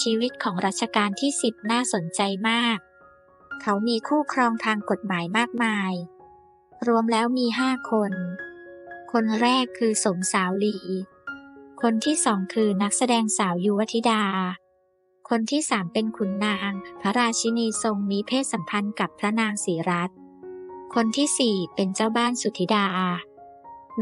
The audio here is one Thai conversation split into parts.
ชีวิตของรัชกาลที่สิบน่าสนใจมาก เขามีคู่ครองทางกฎหมายมากมาย รวมแล้วมีห้าคน คนแรกคือสมสาวลี คนที่สองคือนักแสดงสาวยุวธิดา คนที่สามเป็นขุนนาง พระราชินีทรงมีเพศสัมพันธ์กับพระนางศรีรัตน์คนที่สี่เป็นเจ้าบ้านสุธิดา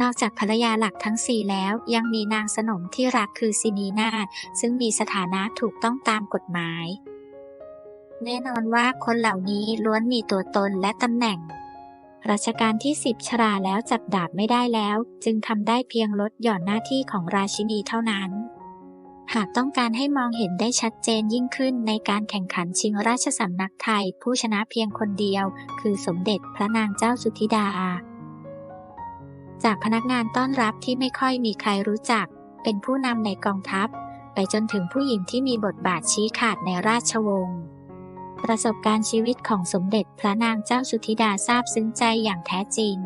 นอกจากภรรยาหลักทั้งสี่แล้วยังมีนางสนมที่รักคือสินีนาถซึ่งมีสถานะถูกต้องตามกฎหมาย แน่นอนว่าคนเหล่านี้ล้วนมีตัวตนและตำแหน่งรัชกาลที่สิบชราแล้วจับดาบไม่ได้แล้ว จึงทำได้เพียงลดหย่อนหน้าที่ของราชินีเท่านั้น หากต้องการให้มองเห็นได้ชัดเจนยิ่งขึ้นในการแข่งขันชิงราชสำนักไทย ผู้ชนะเพียงคนเดียว คือสมเด็จพระนางเจ้าสุธิดา จากพนักงานต้อนรับที่ไม่ค่อยมีใครรู้จัก เป็นผู้นำในกองทัพ ไปจนถึงผู้หญิงที่มีบทบาทชี้ขาดในราชวงศ์ประสบการณ์ชีวิตของสมเด็จพระนางเจ้าสุธิดาทราบซึ้งใจอย่างแท้จริง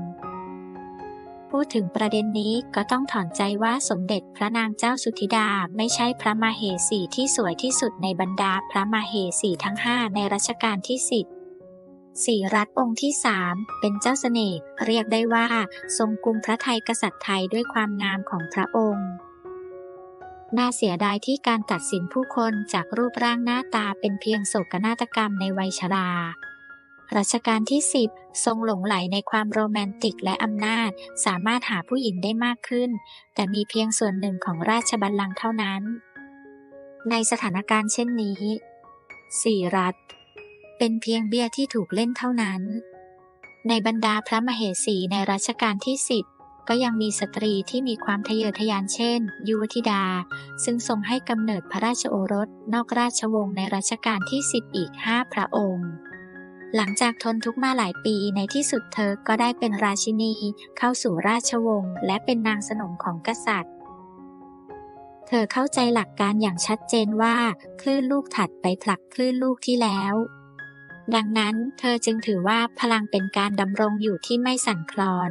พูดถึงประเด็นนี้ก็ต้องถอนใจว่าสมเด็จพระนางเจ้าสุธิดาไม่ใช่พระมาเหสีที่สวยที่สุดในบรรดาพระมาเหสีทั้งห้าในรัชกาลที่สิบ สี่รัตองค์ที่สามเป็นเจ้าเสน่ห์เรียกได้ว่า ทรงกุมพระไทยกษัตริย์ไทยด้วยความงามของพระองค์น่าเสียดายที่การตัดสินผู้คนจากรูปร่างหน้าตาเป็นเพียงโศกนาฏกรรมในวัยชรา รัชกาลที่ 10 ทรงหลงไหลในความโรแมนติกและอำนาจ สามารถหาผู้หญิงได้มากขึ้น แต่มีเพียงส่วนหนึ่งของราชบัลลังก์เท่านั้น ในสถานการณ์เช่นนี้ สี่รัฐ เป็นเพียงเบี้ยที่ถูกเล่นเท่านั้น ในบรรดาพระมเหสีในรัชกาลที่10ก็ยังมีสตรีที่มีความทะเยอทะยานเช่น ยุวธิดา ซึ่งทรงให้กำเนิดพระราชโอรสนอกราชวงศ์ในรัชกาลที่10อีก5พระองค์ หลังจากทนทุกข์มาหลายปีในที่สุดเธอก็ได้เป็นราชินี เข้าสู่ราชวงศ์และเป็นนางสนมของกษัตริย์ เธอเข้าใจหลักการอย่างชัดเจนว่า คลื่นลูกถัดไปผลักคลื่นลูกที่แล้ว ดังนั้นเธอจึงถือว่าพลังเป็นการดำรงอยู่ที่ไม่สั่นคลอน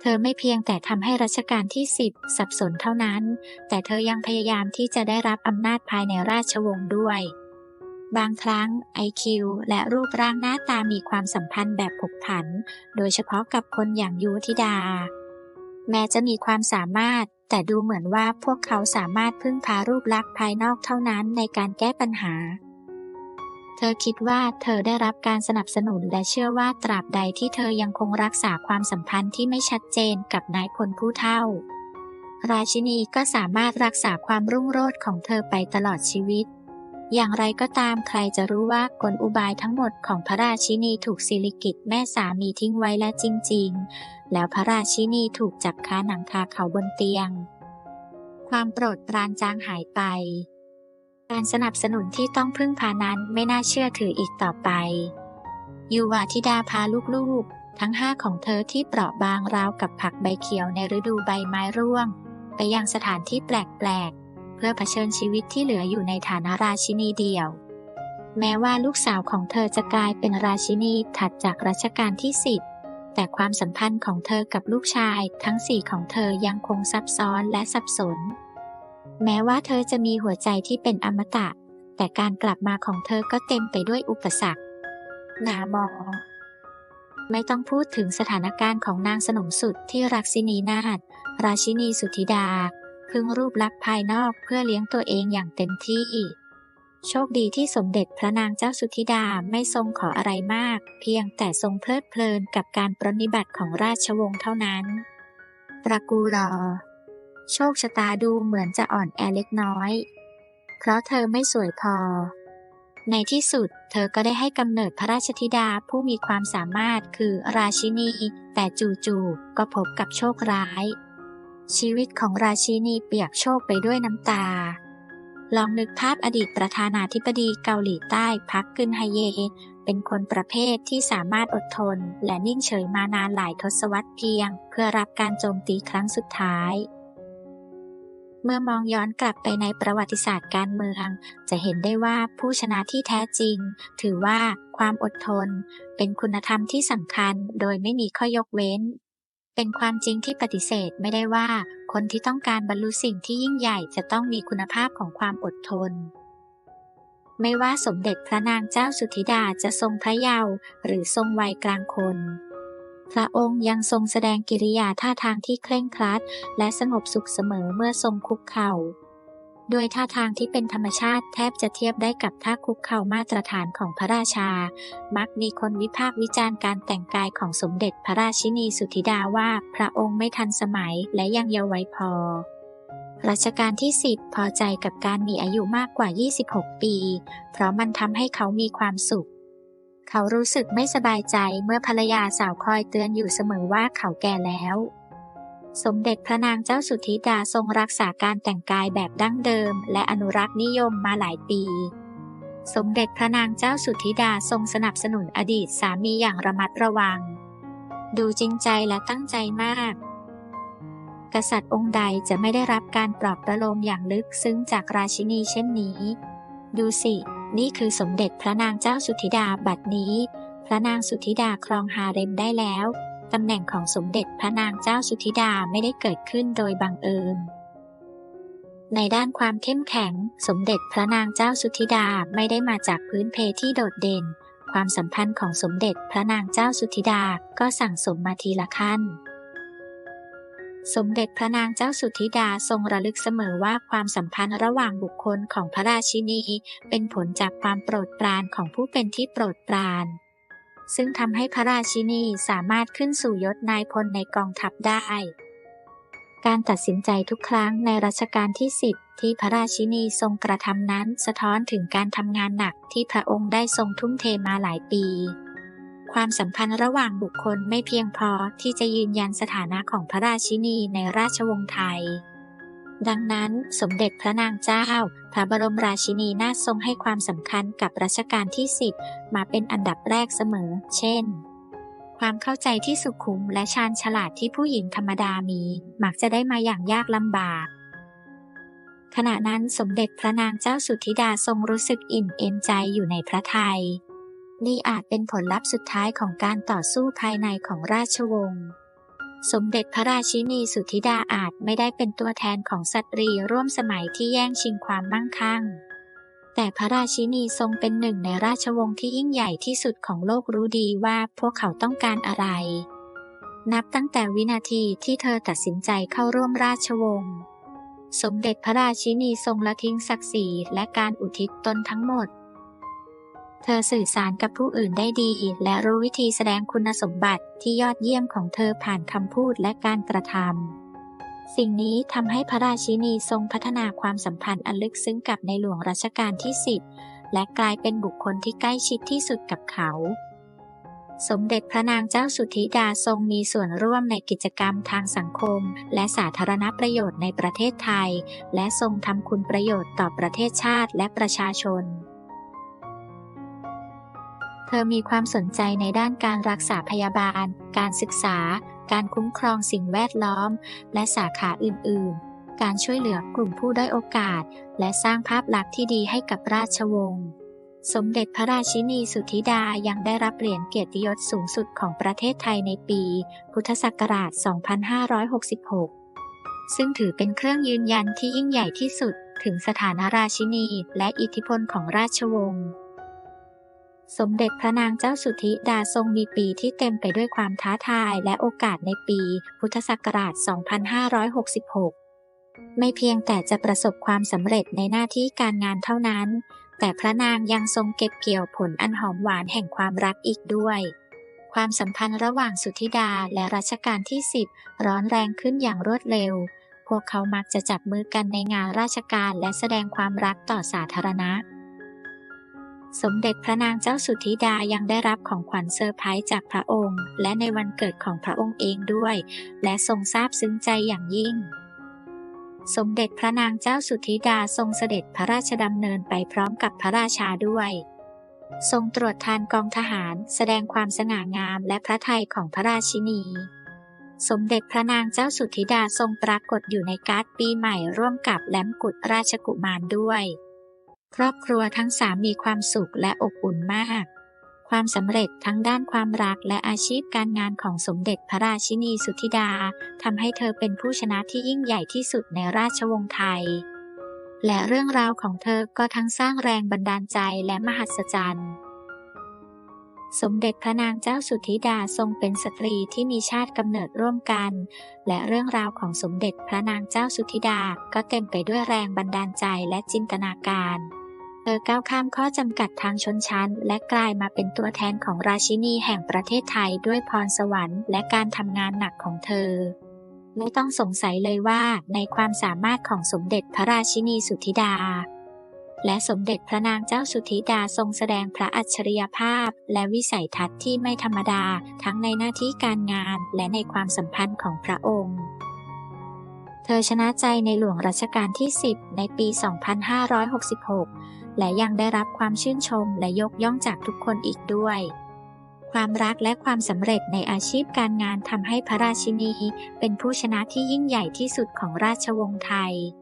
เธอไม่เพียงแต่ทำให้รัชกาลที่สิบสับสนเท่านั้น แต่เธอยังพยายามที่จะได้รับอำนาจภายในราชวงศ์ด้วย บางครั้ง IQ และรูปร่างหน้าตามีความสัมพันธ์แบบผกผัน โดยเฉพาะกับคนอย่างยุวธิดา แม้จะมีความสามารถแต่ดูเหมือนว่าพวกเขาสามารถพึ่งพารูปลักษณ์ภายนอกเท่านั้นในการแก้ปัญหา เธอคิดว่าเธอได้รับการสนับสนุนและเชื่อว่าตราบใดที่เธอยังคงรักษาความสัมพันธ์ที่ไม่ชัดเจนกับนายพลผู้เฒ่า ราชินีก็สามารถรักษาความรุ่งโรจน์ของเธอไปตลอดชีวิต อย่างไรก็ตามใครจะรู้ว่ากลอุบายทั้งหมดของพระราชินีถูกสิริกิตแม่สามีทิ้งไว้และจริง ๆ แล้วพระราชินีถูกจับคาหนังคาเขาบนเตียง ความโปรดปรานจางหายไป การสนับสนุนที่ต้องพึ่งพานั้นไม่น่าเชื่อถืออีกต่อไป ยูวาธิดาพาลูกๆ ทั้งห้าของเธอที่เปราะบางราวกับผักใบเขียวในฤดูใบไม้ร่วง ไปยังสถานที่แปลกๆ เพื่อเผชิญชีวิตที่เหลืออยู่ในฐานะราชินีเดี่ยว แม้ว่าลูกสาวของเธอจะกลายเป็นราชินีถัดจากรัชกาลที่สิบแต่ความสัมพันธ์ของเธอกับลูกชายทั้งสี่ของเธอยังคงซับซ้อนและสับสน แม้ว่าเธอจะมีหัวใจที่เป็นอมตะ แต่การกลับมาของเธอก็เต็มไปด้วยอุปสรรคหนาบอไม่ต้องพูดถึงสถานการณ์ของนางสนมสุดที่รักสินีนาถราชินีสุธิดา พึงรูปลักษณ์ภายนอกเพื่อเลี้ยงตัวเองอย่างเต็มที่โชคดีที่สมเด็จพระนางเจ้าสุธิดาไม่ทรงขออะไรมาก เพียงแต่ทรงเพลิดเพลินกับการปรนิบัติของราชวงศ์เท่านั้นตระกูลรอ โชคชะตาดูเหมือนจะอ่อนแอเล็กน้อย เพราะเธอไม่สวยพอ ในที่สุด เธอก็ได้ให้กำเนิดพระราชธิดาผู้มีความสามารถคือราชินี แต่จู่ๆก็พบกับโชคร้าย ชีวิตของราชินีเปียกโชคไปด้วยน้ำตา ลองนึกภาพอดีตประธานาธิบดีเกาหลีใต้พักกึนไฮเย เป็นคนประเภทที่สามารถอดทน และนิ่งเฉยมานานหลายทศวรรษเพียง เพื่อรับการโจมตีครั้งสุดท้าย เมื่อมองย้อนกลับไปในประวัติศาสตร์การเมือง จะเห็นได้ว่าผู้ชนะที่แท้จริง ถือว่าความอดทน เป็นคุณธรรมที่สำคัญโดยไม่มีข้อยกเว้น เป็นความจริงที่ปฏิเสธไม่ได้ว่า คนที่ต้องการบรรลุสิ่งที่ยิ่งใหญ่จะต้องมีคุณภาพของความอดทนไม่ว่าสมเด็จพระนางเจ้าสุธิดาจะทรงพระเยาว์หรือทรงวัยกลางคน พระองค์ยังทรงแสดงกิริยาท่าทางที่เคร่งครัด และสงบสุขเสมอเมื่อทรงคุกเข่า โดยท่าทางที่เป็นธรรมชาติแทบจะเทียบได้กับท่าคุกเข่ามาตรฐานของพระราชา มักมีคนวิพากษ์วิจารณ์การแต่งกายของสมเด็จพระราชินีสุธิดาว่าพระองค์ไม่ทันสมัยและยังเยาว์วัยพอรัชกาลที่ 10 พอใจกับการมีอายุมากกว่า 26 ปี เพราะมันทำให้เขามีความสุข เขารู้สึกไม่สบายใจเมื่อภรรยาสาวคอยเตือนอยู่เสมอว่าเขาแก่แล้ว สมเด็จพระนางเจ้าสุธิดาทรงรักษาการแต่งกายแบบดั้งเดิม และอนุรักษ์นิยมมาหลายปี สมเด็จพระนางเจ้าสุธิดาทรงสนับสนุนอดีตสามีอย่างระมัดระวัง ดูจริงใจและตั้งใจมาก กษัตริย์องค์ใดจะไม่ได้รับการปลอบประโลมอย่างลึกซึ้งจากราชินีเช่นนี้ ดูสิ นี่คือสมเด็จพระนางเจ้าสุธิดาบัดนี้ พระนางสุธิดาครองฮาเร็มได้แล้วตำแหน่งของสมเด็จพระนางเจ้าสุธิดาไม่ได้เกิดขึ้นโดยบังเอิญ ในด้านความเข้มแข็ง สมเด็จพระนางเจ้าสุธิดาไม่ได้มาจากพื้นเพที่โดดเด่น ความสัมพันธ์ของสมเด็จพระนางเจ้าสุธิดาก็สั่งสมมาทีละขั้น สมเด็จพระนางเจ้าสุธิดาทรงระลึกเสมอว่าความสัมพันธ์ระหว่างบุคคลของพระราชินี เป็นผลจากความโปรดปรานของผู้เป็นที่โปรดปราน ซึ่งทำให้พระราชินีสามารถขึ้นสู่ยศนายพลในกองทัพได้ การตัดสินใจทุกครั้งในรัชกาลที่ 10 ที่พระราชินีทรงกระทำนั้นสะท้อนถึงการทำงานหนักที่พระองค์ได้ทรงทุ่มเทมาหลายปี ความสัมพันธ์ระหว่างบุคคลไม่เพียงพอที่จะยืนยันสถานะของพระราชินีในราชวงศ์ไทย ดังนั้นสมเด็จพระนางเจ้า พระบรมราชินีนาทรงให้ความสำคัญกับรัชกาลที่สิบมาเป็นอันดับแรกเสมอ เช่น ความเข้าใจที่สุขุมและชาญฉลาดที่ผู้หญิงธรรมดามี มักจะได้มาอย่างยากลำบากขณะนั้นสมเด็จพระนางเจ้าสุธิดาทรงรู้สึกอิ่มเอ็นใจอยู่ในพระทัย นี่อาจเป็นผลลัพธ์สุดท้ายของการต่อสู้ภายในของราชวงศ์ สมเด็จพระราชินีสุธิดาอาจไม่ได้เป็นตัวแทนของสตรีร่วมสมัยที่แย่งชิงความมั่งคั่ง แต่พระราชินีทรงเป็นหนึ่งในราชวงศ์ที่ยิ่งใหญ่ที่สุดของโลกรู้ดีว่าพวกเขาต้องการอะไร นับตั้งแต่วินาทีที่เธอตัดสินใจเข้าร่วมราชวงศ์ สมเด็จพระราชินีทรงละทิ้งศักดิ์ศรีและการอุทิศตนทั้งหมด เธอสื่อสารกับผู้อื่นได้ดี และรู้วิธีแสดงคุณสมบัติที่ยอดเยี่ยมของเธอผ่านคำพูดและการกระทำ สิ่งนี้ทำให้พระราชินีทรงพัฒนาความสัมพันธ์อันลึกซึ้งกับในหลวงรัชกาลที่สิบและกลายเป็นบุคคลที่ใกล้ชิดที่สุดกับเขา สมเด็จพระนางเจ้าสุธิดาทรงมีส่วนร่วมในกิจกรรมทางสังคม และสาธารณประโยชน์ในประเทศไทย และทรงทำคุณประโยชน์ต่อประเทศชาติและประชาชน เธอมีความสนใจในด้านการรักษาพยาบาล การศึกษา การคุ้มครองสิ่งแวดล้อม และสาขาอื่น ๆ การช่วยเหลือกลุ่มผู้ได้โอกาส และสร้างภาพลักษณ์ที่ดีให้กับราชวงศ์ สมเด็จพระราชินีสุธิดายังได้รับเหรียญเกียรติยศสูงสุดของประเทศไทยในปี พุทธศักราช 2566 ซึ่งถือเป็นเครื่องยืนยันที่ยิ่งใหญ่ที่สุดถึงสถานะราชินี และอิทธิพลของราชวงศ์ สมเด็จพระนางเจ้าสุธิดาทรงมีปีที่เต็มไปด้วยความท้าทายและโอกาสในปีพุทธศักราช 2566 ไม่เพียงแต่จะประสบความสำเร็จในหน้าที่การงานเท่านั้น แต่พระนางยังทรงเก็บเกี่ยวผลอันหอมหวานแห่งความรักอีกด้วย ความสัมพันธ์ระหว่างสุธิดาและรัชกาลที่ 10 ร้อนแรงขึ้นอย่างรวดเร็ว พวกเขามักจะจับมือกันในงานราชการและแสดงความรักต่อสาธารณะ สมเด็จพระนางเจ้าสุธิดายังได้รับของขวัญเซอร์ไพรส์จากพระองค์ และในวันเกิดของพระองค์เองด้วย และทรงซาบซึ้งใจอย่างยิ่ง สมเด็จพระนางเจ้าสุธิดาทรงเสด็จพระราชดำเนินไปพร้อมกับพระราชาด้วย ทรงตรวจทานกองทหารแสดงความสง่างามและพระทัยของพระราชินี สมเด็จพระนางเจ้าสุธิดาทรงปรากฏอยู่ในการ์ดปีใหม่ร่วมกับแหลมกุฎราชกุมารด้วย ครอบครัวทั้งสามมีความสุขและอบอุ่นมาก ความสำเร็จทั้งด้านความรักและอาชีพการงานของสมเด็จพระราชินีสุธิดาทำให้เธอเป็นผู้ชนะที่ยิ่งใหญ่ที่สุดในราชวงศ์ไทย และเรื่องราวของเธอก็ทั้งสร้างแรงบันดาลใจและมหัศจรรย์สมเด็จพระนางเจ้าสุธิดาทรงเป็นสตรีที่มีชาติกำเนิดร่วมกัน และเรื่องราวของสมเด็จพระนางเจ้าสุธิดาก็เต็มไปด้วยแรงบันดาลใจและจินตนาการ เธอก้าวข้ามข้อจำกัดทางชนชั้น และกลายมาเป็นตัวแทนของราชินีแห่งประเทศไทยด้วยพรสวรรค์และการทำงานหนักของเธอ ไม่ต้องสงสัยเลยว่าในความสามารถของสมเด็จพระราชินีสุธิดา และสมเด็จพระนางเจ้าสุธิดาทรงแสดงพระอัจฉริยภาพ และวิสัยทัศน์ที่ไม่ธรรมดาทั้งในหน้าที่การงานและในความสัมพันธ์ของพระองค์เธอชนะใจในหลวงรัชกาลที่ 10 ในปี 2566 และยังได้รับความชื่นชมและยกย่องจากทุกคนอีกด้วย ความรักและความสำเร็จในอาชีพการงานทำให้พระราชินี เป็นผู้ชนะที่ยิ่งใหญ่ที่สุดของราชวงศ์ไทย